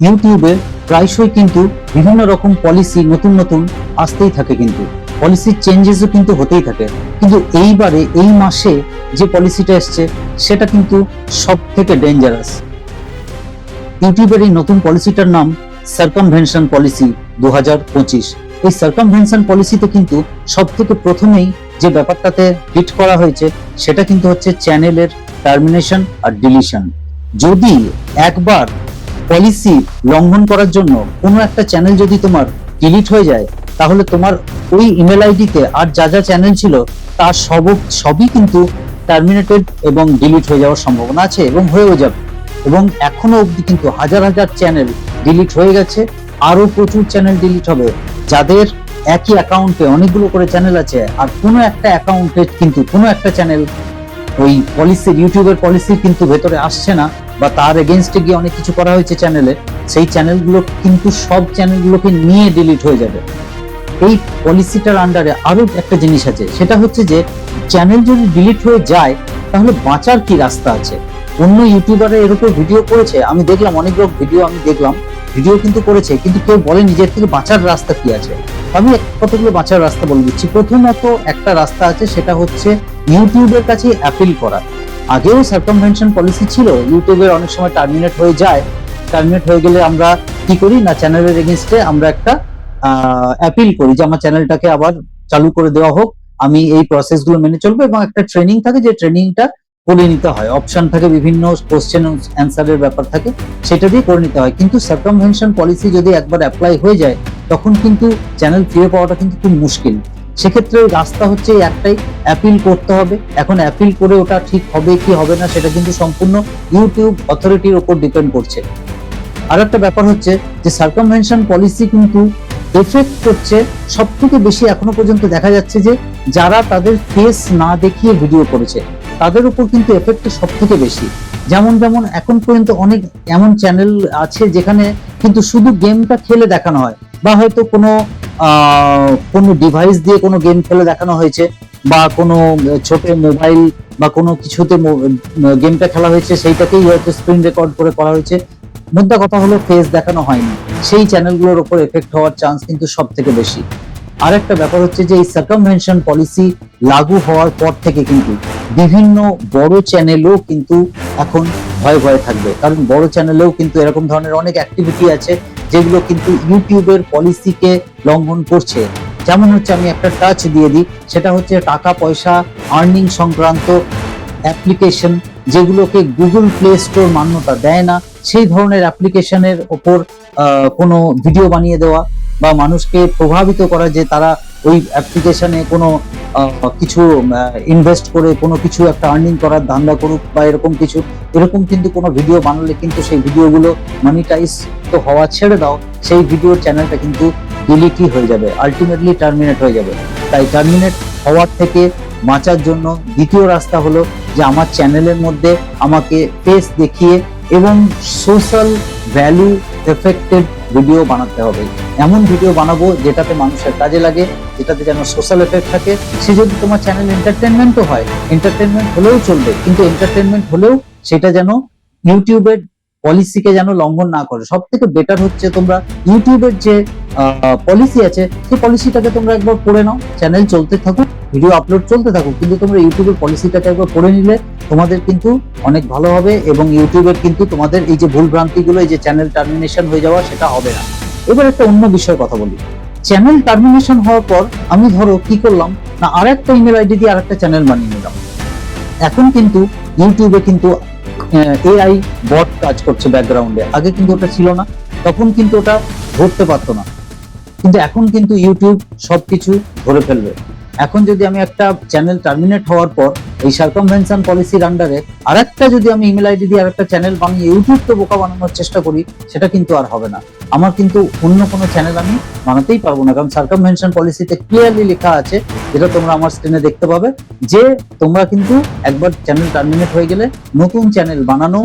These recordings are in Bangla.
ইউটিউবে প্রায়শই কিন্তু বিভিন্ন রকম পলিসি নতুন নতুন আসতেই থাকে কিন্তু। পলিসির চেঞ্জেসও কিন্তু হতেই থাকে। কিন্তু এইবারে, এই মাসে যে পলিসিটা এসছে, সেটা কিন্তু সব থেকে ডেঞ্জারাস ইউটিউবের এই নতুন পলিসিটার নাম সার্কামভেনশন পলিসি দুই হাজার পঁচিশ। এই সার্কামভেনশন পলিসিতে কিন্তু সব থেকে প্রথমেই যে ব্যাপারটাতে হিট করা হয়েছে, সেটা কিন্তু হচ্ছে চ্যানেলের টার্মিনেশন আর ডিলিশন যদি একবার পলিসি লঙ্ঘন করার জন্য কোনো একটা চ্যানেল যদি তোমার ডিলিট হয়ে যায়, তাহলে তোমার ওই ইমেল আইডিতে আর যা যা চ্যানেল ছিল তার সব, সবই কিন্তু টার্মিনেটেড এবং ডিলিট হয়ে যাওয়ার সম্ভাবনা আছে এবং হয়েও যাবে। এবং এখনও অবধি কিন্তু হাজার হাজার চ্যানেল ডিলিট হয়ে গেছে আরও প্রচুর চ্যানেল ডিলিট হবে, যাদের একই অ্যাকাউন্টে অনেকগুলো করে চ্যানেল আছে, আর কোনো একটা অ্যাকাউন্টে কিন্তু কোনো একটা চ্যানেল ওই পলিসির ইউটিউবের পলিসির কিন্তু ভেতরে আসছে না। বা তার এগেনস্টে গিয়ে অনেক কিছু করা হয়েছে চ্যানেলে সেই চ্যানেলগুলো কিন্তু সব চ্যানেলগুলোকে নিয়ে ডিলিট হয়ে যাবে। এই পলিসিটার আন্ডারে আরও একটা জিনিস আছে, সেটা হচ্ছে যে চ্যানেল যদি ডিলিট হয়ে যায়, তাহলে বাঁচার কি রাস্তা আছে? অন্য ইউটিউবারে এর উপর ভিডিও করেছে, আমি দেখলাম, অনেক লোক ভিডিও আমি দেখলাম ভিডিও কিন্তু করেছে, কিন্তু কেউ বলে নিজের থেকে বাঁচার রাস্তা কি আছে। আমি কতগুলো বাঁচার রাস্তা বলে দিচ্ছি। প্রথমত একটা রাস্তা আছে, সেটা হচ্ছে ইউটিউবের কাছে অ্যাপিল করা। আগেও সার্কামভেনশন পলিসি ছিল ইউটিউবের অনেক সময় টার্মিনেট হয়ে যায়। টার্মিনেট হয়ে গেলে আমরা কি করি? না চ্যানেলের এগেনস্টে আমরা একটা অ্যাপিল করি যে আমার চ্যানেলটাকে আবার চালু করে দেওয়া হোক। আমি এই প্রসেসগুলো মেনে চলবো এবং একটা ট্রেনিং থাকে যে ট্রেনিংটা করে নিতে হয়। অপশন থাকে বিভিন্ন কোশ্চেন অ্যান্সারের ব্যাপার থাকে, সেটা দিয়ে করে নিতে হয়। কিন্তু সার্কামভেনশন পলিসি যদি একবার অ্যাপ্লাই হয়ে যায়, তখন কিন্তু চ্যানেল ফিরে পাওয়াটা কিন্তু খুব মুশকিল। সেক্ষেত্রে রাস্তা হচ্ছে একটাই অ্যাপিল করতে হবে। এখন অ্যাপিল করে ওটা ঠিক হবে কি হবে না সেটা কিন্তু সম্পূর্ণ ইউটিউব অথরিটির ওপর ডিপেন্ড করছে। আর একটা ব্যাপার হচ্ছে যে সার্কামভেনশন পলিসি কিন্তু এফেক্ট করছে সব থেকে বেশি এখনও পর্যন্ত দেখা যাচ্ছে যে যারা তাদের ফেস না দেখিয়ে ভিডিও করেছে, তাদের উপর কিন্তু এফেক্ট সব থেকে বেশি। যেমন যেমন এখন পর্যন্ত অনেক এমন চ্যানেল আছে যেখানে কিন্তু শুধু গেমটা খেলে দেখানো হয়, বা হয়তো কোনো কোনো ডিভাইস দিয়ে কোনো গেম খেলে দেখানো হয়েছে বা কোনো ছোট মোবাইল বা কোনো কিছুতে গেমটা খেলা হয়েছে, সেইটাকেই হয়তো স্ক্রিন রেকর্ড করে করা হয়েছে। মুদ্রা কথা হলো ফেস দেখানো হয়নি। সেই চ্যানেলগুলোর ওপর এফেক্ট হওয়ার চান্স কিন্তু সব থেকে বেশি। আরেকটা ব্যাপার হচ্ছে যে এই সার্কামভেনশন পলিসি লাগু হওয়ার পর থেকে কিন্তু বিভিন্ন বড় চ্যানেলও কিন্তু এখন ভয়ে ভয়ে থাকবে। কারণ বড় চ্যানেলেও কিন্তু এরকম ধরনের অনেক অ্যাক্টিভিটি আছে যেগুলো কিন্তু ইউটিউবের পলিসিকে লঙ্ঘন করছে। যেমন হচ্ছে আমি একটা টাচ দিয়ে দিই, সেটা হচ্ছে টাকা, পয়সা আর্নিং সংক্রান্ত অ্যাপ্লিকেশন যেগুলোকে গুগল প্লে স্টোর মান্যতা দেয় না, সেই ধরনের অ্যাপ্লিকেশনের ওপর কোনো ভিডিও বানিয়ে দেওয়া বা মানুষকে প্রভাবিত করা যে তারা ওই অ্যাপ্লিকেশনে কোনো কিছু ইনভেস্ট করে কোনো কিছু একটা আর্নিং করার ধান্দা করুক বা এরকম কিছু, এরকম কিন্তু কোনো ভিডিও বানালে কিন্তু সেই ভিডিওগুলো মনিটাইজ তো হওয়া ছেড়ে দাও, সেই ভিডিও চ্যানেলটা কিন্তু ডিলিটই হয়ে যাবে আলটিমেটলি টার্মিনেট হয়ে যাবে। তাই টার্মিনেট হওয়ার থেকে বাঁচার জন্য দ্বিতীয় রাস্তা হলো যে আমার চ্যানেলের মধ্যে আমাকে ফেস দেখিয়ে এবং সোশ্যাল ভ্যালু এফেক্টেড ভিডিও বানাতে হবে। এমন ভিডিও বানাবো যেটাতে মানুষের কাজে লাগে যেটাতে যেন সোশ্যাল এফেক্ট থাকে। সে যদি তোমার চ্যানেল এন্টারটেনমেন্টও হয় এন্টারটেনমেন্ট হলেও চলবে, কিন্তু এন্টারটেনমেন্ট হলেও সেটা যেন ইউটিউবের পলিসিকে যেন লঙ্ঘন না করে। সব থেকে বেটার হচ্ছে তোমরা ইউটিউবের যে পলিসি আছে, সেই পলিসিটাকে তোমরা একবার পড়ে নাও। চ্যানেল চলতে থাকুক ভিডিও আপলোড চলতে থাকুক, কিন্তু তোমরা ইউটিউবের পলিসিটাকে একবার পড়ে নিলে তোমাদের কিন্তু অনেক ভালো হবে এবং ইউটিউবের কিন্তু তোমাদের এই যে ভুল ভ্রান্তিগুলো, এই যে চ্যানেল টার্মিনেশন হয়ে যাওয়া, সেটা হবে না। এবার একটা অন্য বিষয়ে কথা বলি। চ্যানেল টার্মিনেশন হওয়ার পর আমি ধরো কি করলাম, না আর একটা ইমেল আইডি দিয়ে আরেকটা চ্যানেল বানিয়ে নিলাম। এখন কিন্তু ইউটিউবে কিন্তু এআই বট কাজ করছে ব্যাকগ্রাউন্ডে আগে কিন্তু ওটা ছিল না, তখন কিন্তু ওটা ধরতে পারতো না। কিন্তু এখন কিন্তু ইউটিউব সবকিছু ধরে ফেলবে। এখন যদি আমি একটা চ্যানেল টার্মিনেট হওয়ার পর এই সার্কামভেনশন পলিসির আন্ডারে আরেকটা যদি আমি ইমেল আইডি দিয়ে আরেকটা চ্যানেল বানিয়ে ইউটিউবকে বোকা বানানোর চেষ্টা করি, সেটা কিন্তু আর হবে না। আমার কিন্তু অন্য কোনো চ্যানেল আমি বানাতেই পারব না, কারণ সার্কামভেনশন পলিসিতে ক্লিয়ারলি লেখা আছে, যেটা তোমরা আমার স্ক্রিনে দেখতে পাবে, যে তোমরা কিন্তু একবার চ্যানেল টার্মিনেট হয়ে গেলে নতুন চ্যানেল বানানো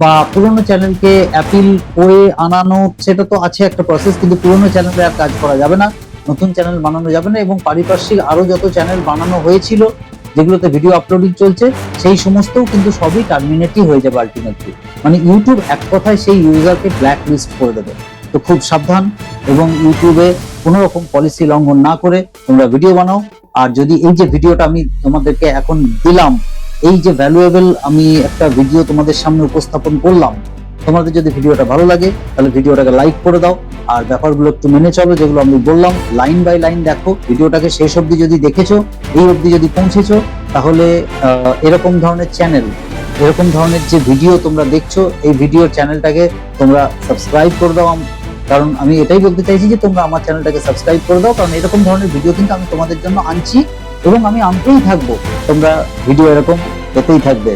বা পুরোনো চ্যানেলকে অ্যাপিল করে আনানো, সেটা তো আছে একটা প্রসেস কিন্তু পুরোনো চ্যানেলে আর কাজ করা যাবে না, নতুন চ্যানেল বানানো যাবে না, এবং পারিপার্শ্বিক আরও যত চ্যানেল বানানো হয়েছিল যেগুলোতে ভিডিও আপলোডিং চলছে, সেই সমস্তও কিন্তু সবই টার্মিনেটই হয়ে যাবে আলটিমেটলি মানে ইউটিউব এক কথায় সেই ইউজারকে ব্ল্যাক লিস্ট করে দেবে। তো খুব সাবধান এবং ইউটিউবে কোনো রকম পলিসি লঙ্ঘন না করে তোমরা ভিডিও বানাও। আর যদি এই যে ভিডিওটা আমি তোমাদেরকে এখন দিলাম, এই যে ভ্যালুয়েবল আমি একটা ভিডিও তোমাদের সামনে উপস্থাপন করলাম তোমাদের যদি ভিডিওটা ভালো লাগে, তাহলে ভিডিওটাকে লাইক করে দাও। আর ব্যাপারগুলো একটু মেনে চলো, যেগুলো আমি বললাম লাইন বাই লাইন দেখো, ভিডিওটাকে শেষ অবধি যদি দেখেছ, এই অবধি যদি পৌঁছেছো, তাহলে এরকম ধরনের চ্যানেল এরকম ধরনের যে ভিডিও তোমরা দেখছ, এই ভিডিও চ্যানেলটাকে তোমরা সাবস্ক্রাইব করে দাও কারণ আমি এটাই বলতে চাইছি যে, তোমরা আমার চ্যানেলটাকে সাবস্ক্রাইব করে দাও, কারণ এরকম ধরনের ভিডিও কিন্তু আমি তোমাদের জন্য আনছি এবং আমি আনতেই থাকব। তোমরা ভিডিও এরকম পেতেই থাকবে।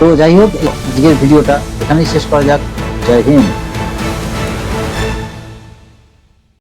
তো যাই হোক, আজকের ভিডিওটা এখানেই শেষ করা যাক জয় হিন্দ